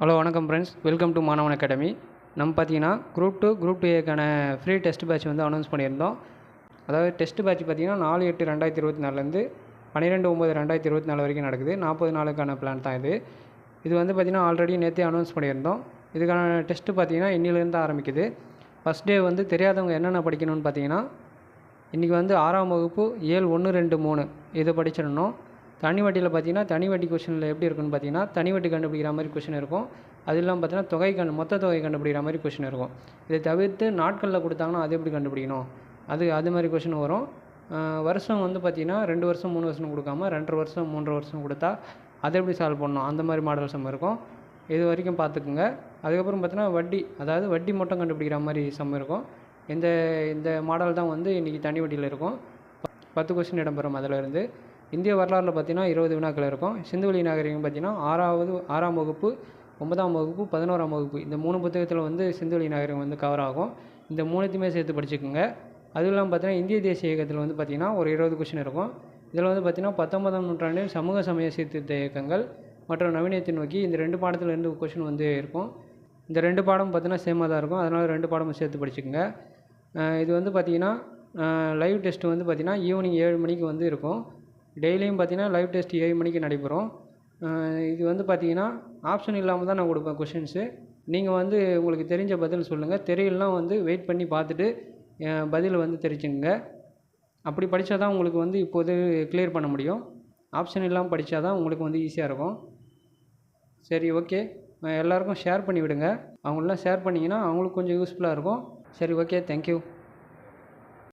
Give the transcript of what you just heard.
Hello வணக்கம் friends welcome to Maanavan academy நம்ம பார்த்தீங்கன்னா குரூப் டூ குரூப் டூ ஏக்கான ஃப்ரீ டெஸ்ட் பேட்ச் வந்து அனௌன்ஸ் பண்ணியிருந்தோம். அதாவது டெஸ்ட் பேட்ச் பார்த்தீங்கன்னா நாலு எட்டு ரெண்டாயிரத்தி இருபத்தி நாலுலேருந்து பன்னிரெண்டு ஒம்பது ரெண்டாயிரத்தி இருபத்தி நாலு வரைக்கும் நடக்குது. நாற்பது நாளுக்கான பிளான் தான் இது. இது வந்து பார்த்திங்கன்னா ஆல்ரெடி நேற்றே அனௌன்ஸ் பண்ணியிருந்தோம். இதுக்கான டெஸ்ட்டு பார்த்தீங்கன்னா இன்னிலேருந்து ஆரம்பிக்குது. ஃபஸ்ட் டே வந்து தெரியாதவங்க என்னென்ன படிக்கணும்னு பார்த்தீங்கன்னா இன்றைக்கி வந்து ஆறாம் வகுப்பு ஏழு ஒன்று ரெண்டு மூணு இதை படிச்சிடணும். தனி வட்டியில் பார்த்தீங்கன்னா தனி வட்டி கொஷனில் எப்படி இருக்குன்னு பார்த்தீங்கன்னா தனி வட்டி கண்டுபிடிக்கிற மாதிரி கொஷின் இருக்கும். அது இல்லாமல் பார்த்தீங்கன்னா தொகை கண்டு மொத்த தொகை கண்டுபிடிக்கிற மாதிரி கொஷின் இருக்கும். இதை தவிர்த்து நாட்களில் கொடுத்தாங்கன்னா அது எப்படி கண்டுபிடிக்கணும்? அது அது மாதிரி கொஷின் வரும். வருஷம் வந்து பார்த்திங்கன்னா ரெண்டு வருஷம் மூணு வருஷம் கொடுக்காம ரெண்டரை வருஷம் மூன்றரை வருஷம் கொடுத்தா அதை எப்படி சால்வ் பண்ணணும்? அந்த மாதிரி மாடல் சம் இருக்கும். இது வரைக்கும் பார்த்துக்குங்க. அதுக்கப்புறம் பார்த்தீங்கன்னா வட்டி அதாவது வட்டி மட்டும் கண்டுபிடிக்கிற மாதிரி சம் இருக்கும். இந்த இந்த மாடல் தான் வந்து இன்றைக்கி தனி வட்டியில் இருக்கும். பத்து கொஸ்டின் இடம்பெறும் அதில் இருந்து. இந்திய வரலாறில் பார்த்தீங்கன்னா இருபது வினாக்கள் இருக்கும். சிந்துவெளி நாகரிகம் பார்த்தீங்கன்னா ஆறாவது ஆறாம் வகுப்பு ஒன்பதாம் வகுப்பு பதினோராம் வகுப்பு. இந்த மூணு புத்தகத்தில் வந்து சிந்துவெளி நாகரிகம் வந்து கவர் ஆகும். இந்த மூணுத்தையுமே சேர்த்து படிச்சுக்கோங்க. அதுவும் இல்லாமல் பார்த்தீங்கன்னா இந்திய தேசிய இயக்கத்தில் வந்து பார்த்திங்கன்னா ஒரு இருபது கொஷின் இருக்கும். இதில் வந்து பார்த்திங்கன்னா பத்தொன்பதாம் நூற்றாண்டில் சமூக சமய சீர்திருத்த இயக்கங்கள் மற்றும் நவீனத்தை நோக்கி இந்த ரெண்டு பாடத்தில் ரெண்டு கொஷின் வந்து இருக்கும். இந்த ரெண்டு பாடம் பார்த்தீங்கன்னா சேமாக தான் இருக்கும். அதனால் ரெண்டு பாடமும் சேர்த்து படிச்சுக்கோங்க. இது வந்து பார்த்திங்கன்னா லைவ் டெஸ்ட் வந்து பார்த்திங்கன்னா ஈவினிங் ஏழு மணிக்கு வந்து இருக்கும். டெய்லியும் பார்த்தீங்கன்னா லைவ் டெஸ்ட் ஏழு மணிக்கு நடைபெறும். இது வந்து பார்த்தீங்கன்னா ஆப்ஷன் இல்லாமல் தான் நான் கொடுப்பேன் கொஷின்ஸு நீங்கள் வந்து உங்களுக்கு தெரிஞ்ச பதில் சொல்லுங்கள் தெரியலனா வந்து வெயிட் பண்ணி பார்த்துட்டு பதில் வந்து தெரிஞ்சுங்க அப்படி படித்தா தான் உங்களுக்கு வந்து இப்போது கிளியர் பண்ண முடியும். ஆப்ஷன் இல்லாமல் படித்தா தான் உங்களுக்கு வந்து ஈஸியாக இருக்கும். சரி ஓகே எல்லாருக்கும் ஷேர் பண்ணி விடுங்க. அவங்களெலாம் ஷேர் பண்ணிங்கன்னா அவங்களுக்கு கொஞ்சம் யூஸ்ஃபுல்லாக இருக்கும். சரி ஓகே தேங்க்யூ